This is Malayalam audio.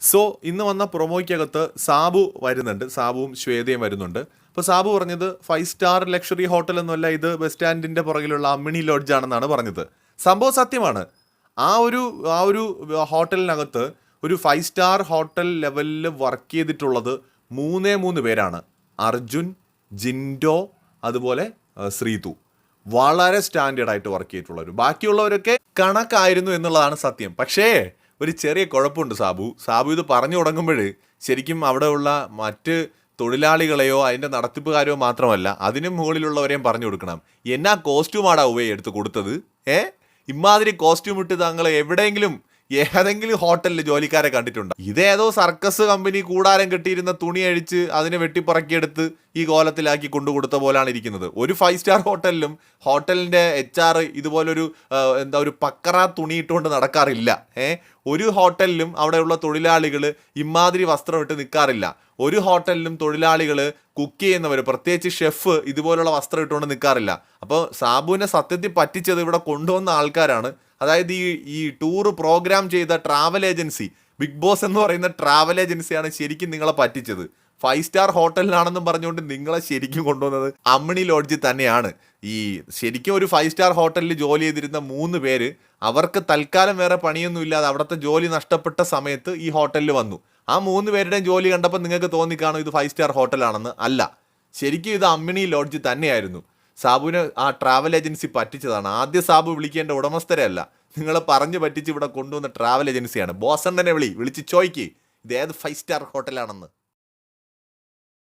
സോ ഇന്ന് വന്ന പ്രൊമോയ്ക്കകത്ത് സാബു വരുന്നുണ്ട്. സാബുവും ശ്വേതയും വരുന്നുണ്ട്. അപ്പോൾ സാബു പറഞ്ഞത് ഫൈവ് സ്റ്റാർ ലക്ഷറി ഹോട്ടൽ എന്നല്ല ഇത്. ബസ് സ്റ്റാൻഡിന്റെ പുറകിലുള്ള അമ്മിണി ലോഡ്ജ് ആണെന്നാണ് പറഞ്ഞത്. സംഭവം സത്യമാണ്. ആ ഒരു ആ ഒരു ഹോട്ടലിനകത്ത് ഒരു ഫൈവ് സ്റ്റാർ ഹോട്ടൽ ലെവലിൽ വർക്ക് ചെയ്തിട്ടുള്ളത് മൂന്നേ മൂന്ന് പേരാണ്. അർജുൻ ജിൻഡോ അതുപോലെ ശ്രീതു. വളരെ സ്റ്റാൻഡേർഡ് ആയിട്ട് വർക്ക് ചെയ്തിട്ടുള്ളവർ ബാക്കിയുള്ളവരൊക്കെ കണക്കായിരുന്നു എന്നുള്ളതാണ് സത്യം. പക്ഷേ ഒരു ചെറിയ കുഴപ്പമുണ്ട് സാബു. സാബു ഇത് പറഞ്ഞു തുടങ്ങുമ്പോൾ ശരിക്കും അവിടെയുള്ള മറ്റ് തൊഴിലാളികളെയോ അതിന്റെ നടത്തിപ്പുകാരെയോ മാത്രമല്ല അതിനും മുകളിലുള്ളവരെയും പറഞ്ഞു കൊടുക്കണം. എന്നാ കോസ്റ്റ്യൂമാടാ ഉവേ എടുത്ത് കൊടുത്തത്? ഏ? ഇമാതിരി കോസ്റ്റ്യൂം ഇട്ട് താങ്കൾ എവിടെയെങ്കിലും ഏതെങ്കിലും ഹോട്ടലിൽ ജോലിക്കാരെ കണ്ടിട്ടുണ്ട്? ഇതേതോ സർക്കസ് കമ്പനി കൂടാരം കെട്ടിയിരുന്ന തുണി അഴിച്ച് അതിനെ വെട്ടിപ്പറക്കിയെടുത്ത് ഈ കോലത്തിലാക്കി കൊണ്ടുകൊടുത്ത പോലാണ് ഇരിക്കുന്നത്. ഒരു ഫൈവ് സ്റ്റാർ ഹോട്ടലിലും ഹോട്ടലിന്റെ എച്ച് ആർ ഇതുപോലൊരു എന്താ ഒരു പക്കറ തുണി ഇട്ടുകൊണ്ട് നടക്കാറില്ല. ഏ? ഒരു ഹോട്ടലിലും അവിടെയുള്ള തൊഴിലാളികൾ ഇമാതിരി വസ്ത്രം ഇട്ട് നിൽക്കാറില്ല ഒരു ഹോട്ടലിലും തൊഴിലാളികൾ കുക്ക് ചെയ്യുന്നവർ പ്രത്യേകിച്ച് ഷെഫ് ഇതുപോലുള്ള വസ്ത്രം ഇട്ടുകൊണ്ട് നിൽക്കാറില്ല അപ്പോൾ സാബുവിനെ സത്യത്തിൽ പറ്റിച്ചത് ഇവിടെ കൊണ്ടുവന്ന ആൾക്കാരാണ്. അതായത് ഈ ഈ ടൂർ പ്രോഗ്രാം ചെയ്ത ട്രാവൽ ഏജൻസി ബിഗ് ബോസ് എന്ന് പറയുന്ന ട്രാവൽ ഏജൻസിയാണ് ശരിക്കും നിങ്ങളെ പറ്റിച്ചത്. ഫൈവ് സ്റ്റാർ ഹോട്ടലിലാണെന്നും പറഞ്ഞുകൊണ്ട് നിങ്ങളെ ശരിക്കും കൊണ്ടുവന്നത് അമ്മിണി ലോഡ്ജിൽ തന്നെയാണ്. ഈ ശരിക്കും ഒരു ഫൈവ് സ്റ്റാർ ഹോട്ടലിൽ ജോലി ചെയ്തിരുന്ന മൂന്ന് പേര് അവർക്ക് തൽക്കാലം വേറെ പണിയൊന്നും ഇല്ലാതെ അവിടുത്തെ ജോലി നഷ്ടപ്പെട്ട സമയത്ത് ഈ ഹോട്ടലിൽ വന്നു. ആ മൂന്ന് പേരുടെയും ജോലി കണ്ടപ്പോൾ നിങ്ങൾക്ക് തോന്നിക്കാണോ ഇത് ഫൈവ് സ്റ്റാർ ഹോട്ടലാണെന്ന് അല്ല. ശരിക്കും ഇത് അമ്മിണി ലോഡ്ജ് തന്നെയായിരുന്നു. സാബുവിന് ആ ട്രാവൽ ഏജൻസി പറ്റിച്ചതാണ്. ആദ്യ സാബു വിളിക്കേണ്ട ഉടമസ്ഥരെ അല്ല നിങ്ങളെ പറഞ്ഞു പറ്റിച്ച് ഇവിടെ കൊണ്ടുവന്ന ട്രാവൽ ഏജൻസിയാണ് ബോസണ്ണനെ വിളി വിളിച്ച് ചോയ്ക്ക്. ഇത് ഏത് ഫൈവ് സ്റ്റാർ ഹോട്ടലാണെന്ന്